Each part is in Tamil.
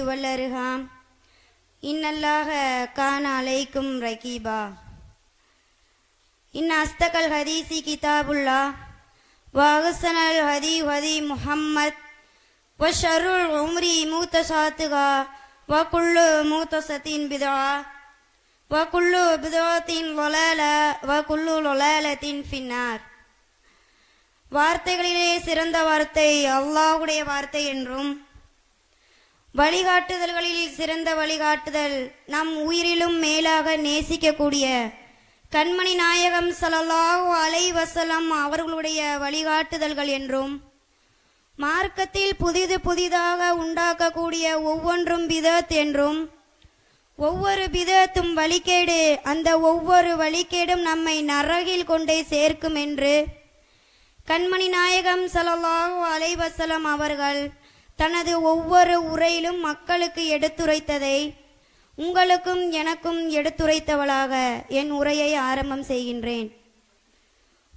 வல்லருகாம் இன்னல்லாக கான் அலைக்கும் ரகீபா. இன் அஸ்தகல் ஹதீசி கிதாபுல்லா. வாகுசனல் ஹதி ஹதி முஹம்மத். வஷருள் உம்ரி மூத்த சாத்துகா. வ குள்ளு மூத்த சத்தின் பிதா. குள்ளு பிதாத்தின் லொலால வகுள்ளு லொலாலத்தின் பின்னார் வார்த்தைகளிலே சிறந்த வார்த்தை அல்லாஹுடைய வார்த்தை என்றும் வழிகாட்டுதல்களில் சிறந்த வழிகாட்டுதல் நம் உயிரிலும் மேலாக நேசிக்கக்கூடிய கண்மணி நாயகம் சலல்லாஹு அலைவசலம் அவர்களுடைய வழிகாட்டுதல்கள் என்றும் மார்க்கத்தில் புதிது புதிதாக உண்டாக்கக்கூடிய ஒவ்வொன்றும் பிதத் என்றும் ஒவ்வொரு பிதத்தும் வழிகேடு அந்த ஒவ்வொரு வழிகேடும் நம்மை நரகில் கொண்டே சேர்க்கும் என்று கண்மணி நாயகம் சலல்லாஹு அலைவசலம் அவர்கள் தனது ஒவ்வொரு உரையிலும் மக்களுக்கு எடுத்துரைத்ததை உங்களுக்கும் எனக்கும் எடுத்துரைத்தவளாக என் உரையை ஆரம்பம் செய்கின்றேன்.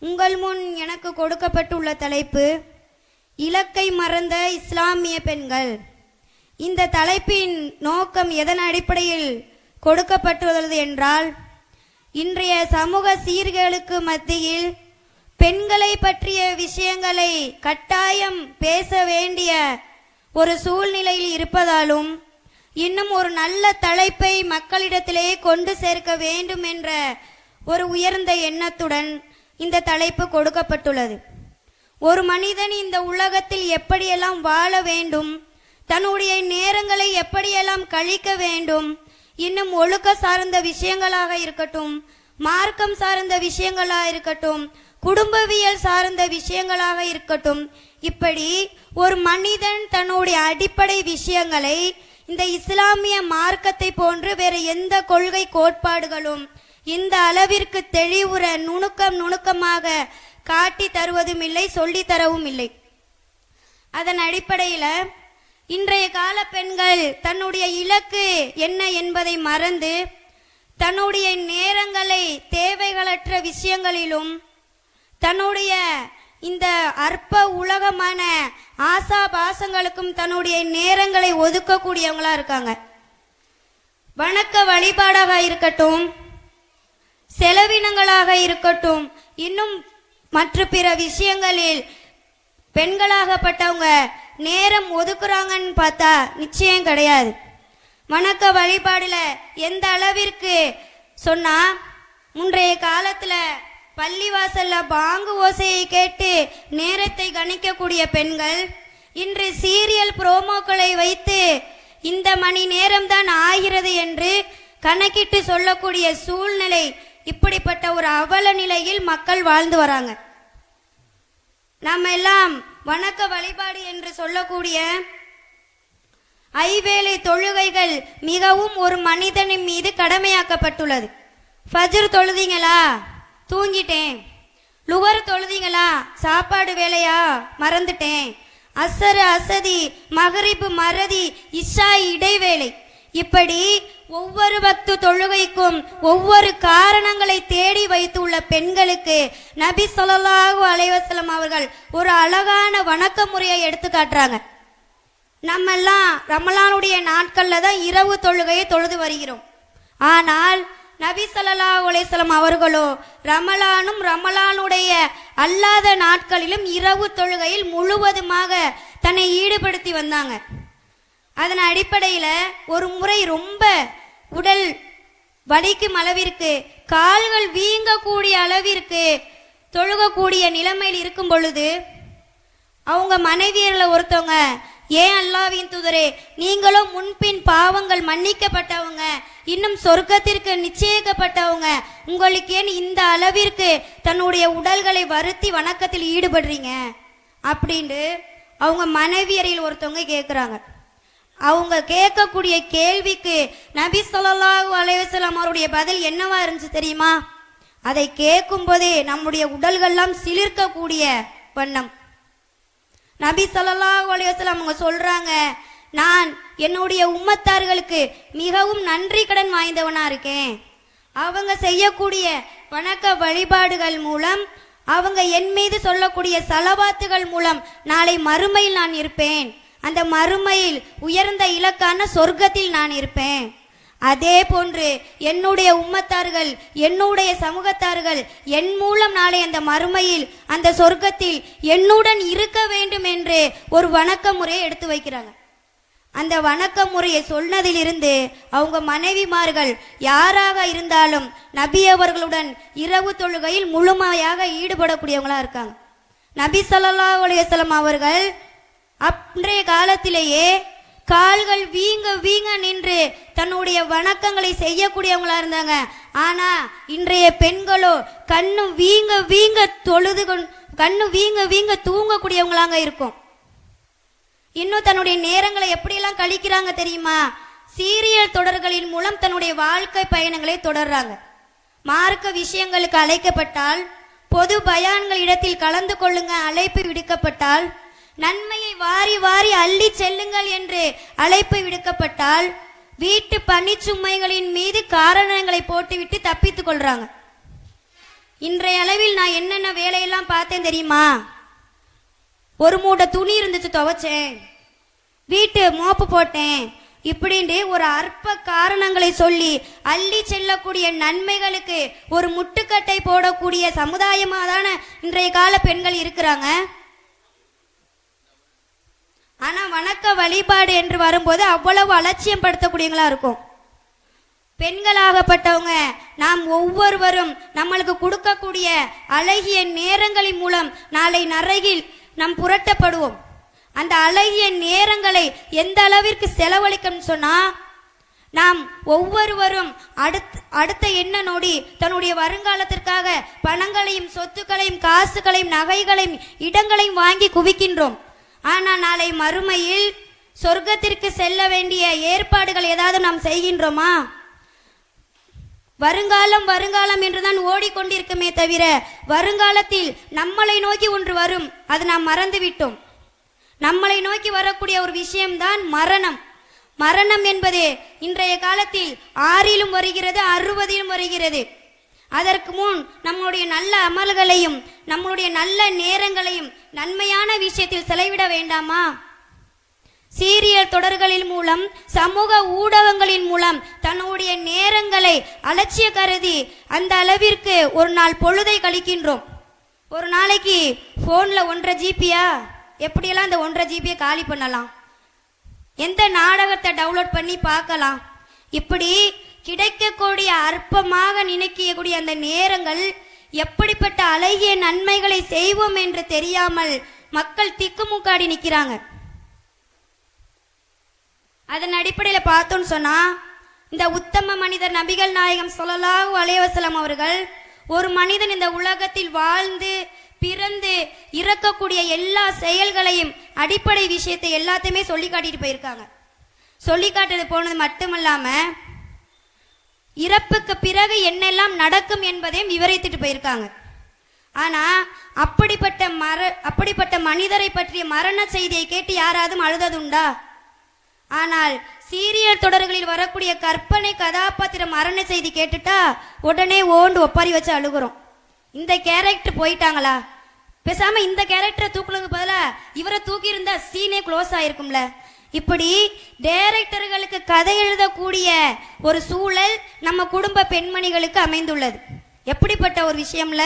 உங்கள் முன் எனக்கு கொடுக்கப்பட்டுள்ள தலைப்பு இலக்கை மறந்த இஸ்லாமிய பெண்கள். இந்த தலைப்பின் நோக்கம் எதன் அடிப்படையில் கொடுக்கப்பட்டுள்ளது என்றால் இன்றைய சமூக சீர்களுக்கு மத்தியில் பெண்களை பற்றிய விஷயங்களை கட்டாயம் பேச வேண்டிய ஒரு சூழ்நிலையில் இருப்பதாலும் இன்னும் ஒரு நல்ல தலைப்பை மக்களிடத்திலே கொண்டு சேர்க்க வேண்டும் என்ற ஒரு உயர்ந்த எண்ணத்துடன் இந்த தலைப்பு கொடுக்கப்பட்டுள்ளது. ஒரு மனிதன் இந்த உலகத்தில் எப்படியெல்லாம் வாழ வேண்டும் தன்னுடைய நேரங்களை எப்படியெல்லாம் கழிக்க வேண்டும் இன்னும் ஒழுக்க சார்ந்த விஷயங்களாக இருக்கட்டும் மார்க்கம் சார்ந்த விஷயங்களாக இருக்கட்டும் குடும்பவியல் சார்ந்த விஷயங்களாக இருக்கட்டும். இப்படி ஒரு மனிதன் தன்னுடைய அடிப்படை விஷயங்களை இந்த இஸ்லாமிய மார்க்கத்தை போன்று வேற எந்த கொள்கை கோட்பாடுகளும் இந்த அளவிற்கு தெளிவுற நுணுக்கம் நுணுக்கமாக காட்டி தருவதும் இல்லை சொல்லி தரவும் இல்லை அதன் அடிப்படையில் இன்றைய கால பெண்கள் தன்னுடைய இலக்கு என்ன என்பதை மறந்து தன்னுடைய நேரங்களை தேவைகளற்ற விஷயங்களிலும் தன்னுடைய இந்த அற்ப உலகமான ஆசா பாசங்களுக்கும் தன்னுடைய நேரங்களை ஒதுக்கக்கூடியவங்களா இருக்காங்க. வணக்க வழிபாடாக இருக்கட்டும் செலவினங்களாக இருக்கட்டும் இன்னும் மற்ற பிற விஷயங்களில் பெண்களாகப்பட்டவங்க நேரம் ஒதுக்குறாங்கன்னு பார்த்தா நிச்சயம் கிடையாது. வணக்க வழிபாடுல எந்த அளவிற்கு சொன்னா முன்றைய காலத்துல பள்ளிவாசல்ல பாங்கு ஓசையை கேட்டு நேரத்தை கணிக்கக்கூடிய பெண்கள் இன்று சீரியல் புரோமோக்களை வைத்து இந்த மணி நேரம்தான் ஆகிறது என்று கணக்கிட்டு சொல்லக்கூடிய சூழ்நிலை இப்படிப்பட்ட ஒரு அவல நிலையில் மக்கள் வாழ்ந்து வராங்க. நம்ம எல்லாம் வணக்க வழிபாடு என்று சொல்லக்கூடிய ஐவேளை தொழுகைகள் மிகவும் ஒரு மனிதனின் மீது கடமையாக்கப்பட்டுள்ளது. ஃபஜ்ர் தொழுதீங்களா? தூங்கிட்டேன். லுவர் தொழுதீங்களா? சாப்பாடு வேலையா? மறந்துட்டேன். அசரு அசதி மகரிப்பு மறதி இஷா இடைவேளை. இப்படி ஒவ்வொரு பக்து தொழுகைக்கும் ஒவ்வொரு காரணங்களை தேடி வைத்துள்ள பெண்களுக்கு நபி ஸல்லல்லாஹு அலைவசலம் அவர்கள் ஒரு அழகான வணக்க முறையை எடுத்து காட்டுறாங்க. நம்மெல்லாம் ரமலானுடைய நாட்கள்ல தான் இரவு தொழுகையை தொழுது வருகிறோம். ஆனால் நபி சல்லா அலைஹி அவர்களோ ரமலானும் ரமலானுடைய அல்லாத நாட்களிலும் இரவு தொழுகையில் முழுவதுமாக தன்னை ஈடுபடுத்தி வந்தாங்க. அதன் அடிப்படையில் ஒரு முறை ரொம்ப உடல் வலிக்கும் அளவிற்கு கால்கள் வீங்கக்கூடிய அளவிற்கு தொழுகக்கூடிய நிலைமையில் இருக்கும் பொழுது அவங்க மனைவியரில் ஒருத்தவங்க ஏன் அல்லாவின் தூதரே நீங்களும் முன்பின் பாவங்கள் மன்னிக்கப்பட்டவங்க இன்னும் சொர்க்கத்திற்கு நிச்சயிக்கப்பட்டவங்க உங்களுக்கு ஏன் இந்த அளவிற்கு தன்னுடைய உடல்களை வருத்தி வணக்கத்தில் ஈடுபடுறீங்க? அப்படின்ட்டு அவங்க மனைவியரில் ஒருத்தவங்க கேட்குறாங்க அவங்க கேட்கக்கூடிய கேள்விக்கு நபி சொல்லாஹு அலைவசலாம் அவருடைய பதில் என்னவா இருந்துச்சு தெரியுமா? அதை கேட்கும் போதே நம்முடைய உடல்கள்லாம் சிலிர்க்கக்கூடிய வண்ணம். நபி ஸல்லல்லாஹு அலைஹி அவங்க சொல்கிறாங்க நான் என்னுடைய உம்மத்தார்களுக்கு மிகவும் நன்றி கடன் வாய்ந்தவனாக இருக்கேன். அவங்க செய்யக்கூடிய வணக்க வழிபாடுகள் மூலம் அவங்க என் மீது சொல்லக்கூடிய சலவாத்துகள் மூலம் நாளை மறுமையில் நான் இருப்பேன். அந்த மறுமையில் உயர்ந்த இலக்கான சொர்க்கத்தில் நான் இருப்பேன். அதே போன்று என்னுடைய உம்மத்தார்கள் என்னுடைய சமூகத்தார்கள் என் மூலம் நாளை அந்த மறுமையில் அந்த சொர்க்கத்தில் என்னுடன் இருக்க வேண்டும் என்று ஒரு வணக்க முறையை எடுத்து வைக்கிறாங்க. அந்த வணக்க முறையை சொன்னதிலிருந்து அவங்க மனைவிமார்கள் யாராக இருந்தாலும் நபி அவர்களுடன் இரவு தொழுகையில் முழுமையாக ஈடுபடக்கூடியவங்களா இருக்காங்க. நபி சல்லா அலையம் அவர்கள் அன்றைய காலத்திலேயே கால்கள் வீங்க வீங்க நின்று தன்னுடைய வணக்கங்களை செய்யக்கூடியவங்களா இருந்தாங்க. ஆனா இன்றைய பெண்களோ கண்ணு வீங்க வீங்க தொழுது கண்ணு வீங்க வீங்க தூங்கக்கூடியவங்களாங்க இருக்கும். இன்னும் தன்னுடைய நேரங்களை எப்படியெல்லாம் கழிக்கிறாங்க தெரியுமா? சீரியல் தொடர்களின் மூலம் தன்னுடைய வாழ்க்கை பயணங்களை தொடர்றாங்க. மார்க்க விஷயங்களுக்கு அழைக்கப்பட்டால் பொது பயான்கள் இடத்தில் கலந்து கொள்ளுங்க அழைப்பு விடுக்கப்பட்டால் நன்மையை வாரி வாரி அள்ளி செல்லுங்கள் என்று அழைப்பு விடுக்கப்பட்டால் வீட்டு பணிச்சுமைகளின் மீது காரணங்களை போட்டுவிட்டு தப்பித்துக் கொள்றாங்க. இன்றைய அளவில் நான் என்னென்ன வேலையெல்லாம் பார்த்தேன் தெரியுமா? ஒரு மூட்டை துணி இருந்துச்சு துவைச்சேன். வீட்டு மோப்பு போட்டேன். இப்படின்ட்டு ஒரு அற்ப காரணங்களை சொல்லி அள்ளி செல்லக்கூடிய நன்மைகளுக்கு ஒரு முட்டுக்கட்டை போடக்கூடிய சமுதாயமாக தானே இன்றைய கால பெண்கள் இருக்கிறாங்க. ஆனால் வணக்க வழிபாடு என்று வரும்போது அவ்வளவு அலட்சியம் படுத்தக்கூடியவங்களா இருக்கும். பெண்களாகப்பட்டவங்க நாம் ஒவ்வொருவரும் நம்மளுக்கு கொடுக்கக்கூடிய அழகிய நேரங்களின் மூலம் நாளை நரகில் நாம் புரட்டப்படுவோம். அந்த அழகிய நேரங்களை எந்த அளவிற்கு செலவழிக்கணும்னு சொன்னால் நாம் ஒவ்வொருவரும் அடுத் அடுத்த என்ன நொடி தன்னுடைய வருங்காலத்திற்காக பணங்களையும் சொத்துக்களையும் காசுகளையும் நகைகளையும் இடங்களையும் வாங்கி குவிக்கின்றோம். ஆனால் நாளை மறுமையில் சொர்க்கத்திற்கு செல்ல வேண்டிய ஏற்பாடுகள் ஏதாவது நாம் செய்கின்றோமா? வருங்காலம் வருங்காலம் என்றுதான் ஓடிக்கொண்டிருக்குமே தவிர வருங்காலத்தில் நம்மளை நோக்கி ஒன்று வரும். அது நாம் மறந்துவிட்டோம். நம்மளை நோக்கி வரக்கூடிய ஒரு விஷயம்தான் மரணம். மரணம் என்பது இன்றைய காலத்தில் ஆறிலும் வருகிறது அறுபதிலும் வருகிறது. அதற்கு முன் நம்மளுடைய நல்ல அமல்களையும் நம்மளுடைய நல்ல நேரங்களையும் நன்மையான விஷயத்தில் செலவிட வேண்டாமா? சீரியல் தொடர்களின் மூலம் சமூக ஊடகங்களின் மூலம் தன்னுடைய நேரங்களை அலட்சிய கருதி அந்த அளவிற்கு ஒரு நாள் பொழுதை கழிக்கின்றோம். ஒரு நாளைக்கு ஃபோனில் ஒன்றரை ஜிபியா எப்படியெல்லாம் அந்த ஒன்றரை ஜிபியை காலி பண்ணலாம்? எந்த நாடகத்தை டவுன்லோட் பண்ணி பார்க்கலாம்? இப்படி கிடைக்கக்கூடிய அற்பமாக நினைக்கக்கூடிய அந்த நேரங்கள் எப்படிப்பட்ட அழகிய நன்மைகளை செய்வோம் என்று தெரியாமல் மக்கள் திக்குமுக்காடி நிற்கிறாங்க அதன் அடிப்படையில் பார்த்தோம்னு சொன்னா இந்த உத்தம மனிதர் நபிகள் நாயகம் ஸல்லல்லாஹு அலைஹி அவர்கள் ஒரு மனிதன் இந்த உலகத்தில் வாழ்ந்து பிறந்து இறக்கக்கூடிய எல்லா செயல்களையும் அடிப்படை விஷயத்தை எல்லாத்தையுமே சொல்லி காட்டிட்டு போயிருக்காங்க. சொல்லி காட்டுறது போனது இல்லாமல் இறப்புக்கு பிறகு என்னெல்லாம் நடக்கும் என்பதையும் விவரித்துட்டு போயிருக்காங்க. ஆனா அப்படிப்பட்ட மர அப்படிப்பட்ட மனிதரை பற்றிய மரண செய்தியை கேட்டு யாராவது அழுததுண்டா? ஆனால் சீரியல் தொடர்களில் வரக்கூடிய கற்பனை கதாபாத்திர மரண செய்தி கேட்டுட்டா உடனே ஓண்டு ஒப்பாரி வச்சு அழுகுறோம். இந்த கேரக்டர் போயிட்டாங்களா? பேசாம இந்த கேரக்டரை தூக்குனதுக்கு பதிலாக இவரை தூக்கியிருந்தா சீனே க்ளோஸ் ஆயிருக்கும்ல. இப்படி டைரக்டர்களுக்கு கதை எழுதக்கூடிய ஒரு சூழல் நம்ம குடும்ப பெண்மணிகளுக்கு அமைந்துள்ளது. எப்படிப்பட்ட ஒரு விஷயம்ல?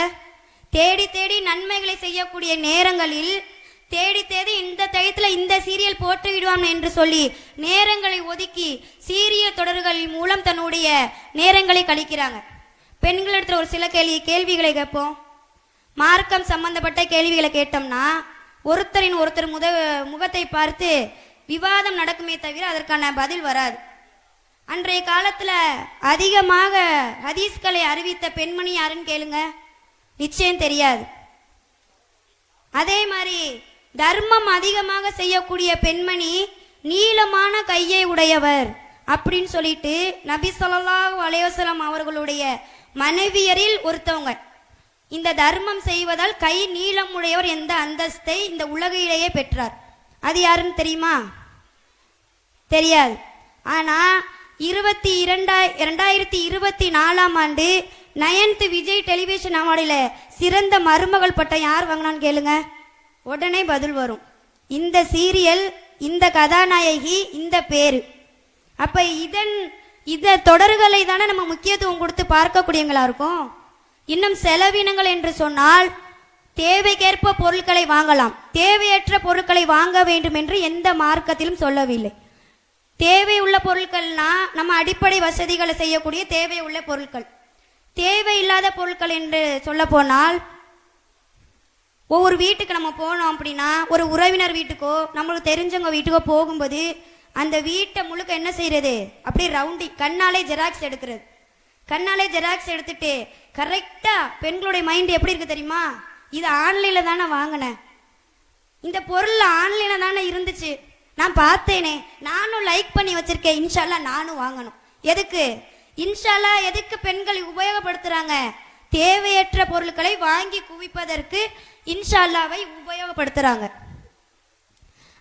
தேடி தேடி நன்மைகளை செய்யக்கூடிய நேரங்களில் தேடி தேடி இந்த டயத்தில் இந்த சீரியல் போட்டு விடுவான் என்று சொல்லி நேரங்களை ஒதுக்கி சீரியல் தொடர்களின் மூலம் தன்னுடைய நேரங்களை கழிக்கிறாங்க. பெண்களிடத்துல ஒரு சில கேள்வி கேள்விகளை கேட்போம். மார்க்கம் சம்பந்தப்பட்ட கேள்விகளை கேட்டோம்னா ஒருத்தரின் ஒருத்தர் முத முகத்தை பார்த்து விவாதம் நடக்குமே தவிர அதற்கான பதில் வராது. அன்றைய காலத்தில் அதிகமாக ஹதீஸ்களை அறிவித்த பெண்மணி யாருன்னு கேளுங்க. நிச்சயம் தெரியாது. அதே மாதிரி தர்மம் அதிகமாக செய்யக்கூடிய பெண்மணி நீளமான கையை உடையவர் அப்படின்னு சொல்லிட்டு நபி ஸல்லல்லாஹு அலைஹி அவர்களுடைய மனைவியரில் ஒருத்தவங்க. இந்த தர்மம் செய்வதால் கை நீளம் உடையவர் எந்த அந்தஸ்தை இந்த உலகிலேயே பெற்றார். அது யாருன்னு தெரியுமா? தெரியாது. ஆனால் இருபத்தி இரண்டாய் இரண்டாயிரத்தி இருபத்தி நாலாம் ஆண்டு நயன்த் விஜய் டெலிவிஷன் அவார்டில் சிறந்த மருமகள் பட்டம் யார் வாங்கினான்னு கேளுங்க. உடனே பதில் வரும். இந்த சீரியல் இந்த கதாநாயகி இந்த பேர். அப்போ இதன் இந்த தொடர்களை தானே நம்ம முக்கியத்துவம் கொடுத்து பார்க்கக்கூடியவங்களா இருக்கும்? இன்னும் செலவினங்கள் என்று சொன்னால் தேவைக்கேற்ப பொருட்களை வாங்கலாம். தேவையற்ற பொருட்களை வாங்க வேண்டும் என்று எந்த மார்க்கத்திலும் சொல்லவில்லை. தேவை உள்ள பொருட்கள்னா நம்ம அடிப்படை வசதிகளை செய்யக்கூடிய தேவை உள்ள பொருட்கள். தேவையில்லாத பொருட்கள் என்று சொல்ல போனால் ஒவ்வொரு வீட்டுக்கு நம்ம போனோம் அப்படின்னா ஒரு உறவினர் வீட்டுக்கோ நம்மளுக்கு தெரிஞ்சவங்க வீட்டுக்கோ போகும்போது அந்த வீட்டை முழுக்க என்ன செய்யறது? அப்படியே ரவுண்டி கண்ணாலே ஜெராக்ஸ் எடுக்கிறது. கண்ணாலே ஜெராக்ஸ் எடுத்துட்டு கரெக்டாக பெண்களுடைய மைண்ட் எப்படி இருக்கு தெரியுமா? இது ஆன்லைனில் தானே வாங்கினேன். இந்த பொருள் ஆன்லைனில் தானே இருந்துச்சு. நான் பார்த்தேனே. நானும் லைக் பண்ணி வச்சுருக்கேன். இன்ஷால்லா நானும் வாங்கணும். எதுக்கு? இன்ஷால்லா எதுக்கு பெண்கள் உபயோகப்படுத்துகிறாங்க தேவையற்ற பொருட்களை வாங்கி குவிப்பதற்கு இன்ஷால்லாவை உபயோகப்படுத்துகிறாங்க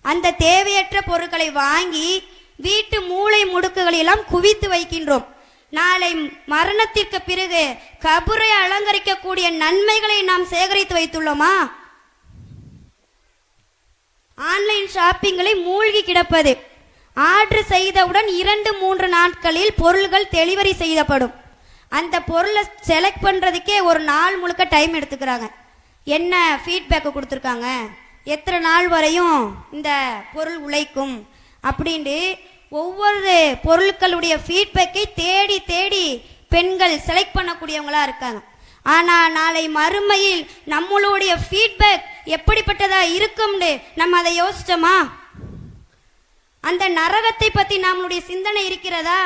அந்த தேவையற்ற பொருட்களை வாங்கி வீட்டு மூளை முடுக்குகளையெல்லாம் குவித்து வைக்கின்றோம். நாளை மரணத்திற்கு பிறகு கபரை அலங்கரிக்கக்கூடிய நன்மைகளை நாம் சேகரித்து வைத்துள்ளோமா? ஆன்லைன் ஷாப்பிங்களை மூழ்கி கிடப்பது. ஆர்டர் செய்தவுடன் இரண்டு மூன்று நாட்களில் பொருள்கள் டெலிவரி செய்யப்படும். அந்த பொருளை செலக்ட் பண்ணுறதுக்கே ஒரு நாள் முழுக்க டைம் எடுத்துக்கிறாங்க. என்ன ஃபீட்பேக்கை கொடுத்துருக்காங்க? எத்தனை நாள் வரையும் இந்த பொருள் உழைக்கும்? அப்படின்ட்டு ஒவ்வொரு பொருட்களுடைய ஃபீட்பேக்கை தேடி தேடி பெண்கள் செலக்ட் பண்ணக்கூடியவங்களா இருக்காங்க. ஆனால் நாளை மறுமையில் நம்மளுடைய ஃபீட்பேக் எப்படிப்பட்டதா இருக்கும்னு நம்ம அதை யோசிச்சோமா? அந்த நரகத்தை பற்றி நம்மளுடைய சிந்தனை இருக்கிறதா?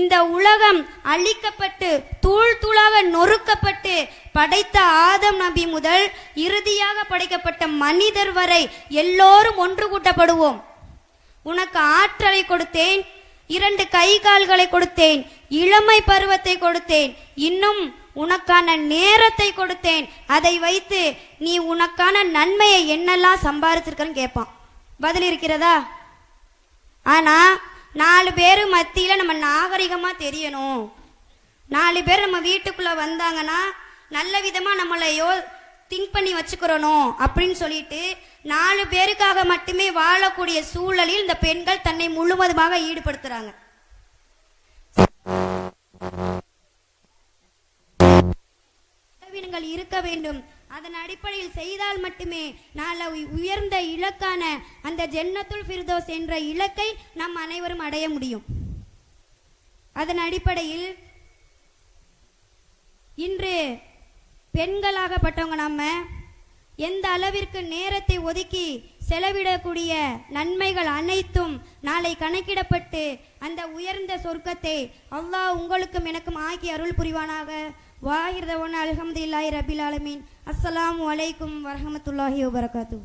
இந்த உலகம் அழிக்கப்பட்டு தூள் தூளாக நொறுக்கப்பட்டு படைத்த ஆதம் நபி முதல் இறுதியாக படைக்கப்பட்ட மனிதர் வரை எல்லோரும் ஒன்று கூட்டப்படுவோம். உனக்கு ஆற்றலை கொடுத்தேன் இரண்டு கை கால்களை கொடுத்தேன் இளமை பருவத்தை கொடுத்தேன் இன்னும் உனக்கான நேரத்தை கொடுத்தேன். அதை வைத்து நீ உனக்கான நன்மையை என்னெல்லாம் சம்பாதிச்சிருக்கன்னு கேட்பான் பதில் இருக்கிறதா? ஆனா நாலு பேர் மத்தியில நம்ம நாகரிகமா தெரியணும். நாலு பேர் நம்ம வீட்டுக்குள்ள வந்தாங்கன்னா நல்ல விதமா நம்மளை யோ திங்க் பண்ணி வச்சுக்கிறணும் அப்படின்னு சொல்லிட்டு நாலு பேருக்காக மட்டுமே வாழக்கூடிய சூழலில் இந்த பெண்கள் தன்னை முழுவதுமாக ஈடுபடுத்துறாங்க. இருக்க வேண்டும். அதன் அடிப்படையில் செய்தால் மட்டுமே நாளை உ- உயர்ந்த இலக்கான அந்த ஜென்னத்துல் ஃபிர்தோஸ் என்ற இலக்கை நாம் அனைவரும் அடைய முடியும். அதன் அடிப்படையில் இன்று பெண்களாகப்பட்டவங்க நம்ம எந்த அளவிற்கு நேரத்தை ஒதுக்கி செலவிடக்கூடிய நன்மைகள் அனைத்தும் நாளை கணக்கிடப்பட்டு அந்த உயர்ந்த சொர்க்கத்தை அல்லாஹ் உங்களுக்கும் எனக்கும் ஆக்கி அருள் புரிவானாக. வாஹிர்தவன் அல்ஹம்துலில்லாஹி ரபில் ஆலமீன். அஸ்லாம் அலைக்கும் வரமத்துல்லாஹி வபரகாத்தூ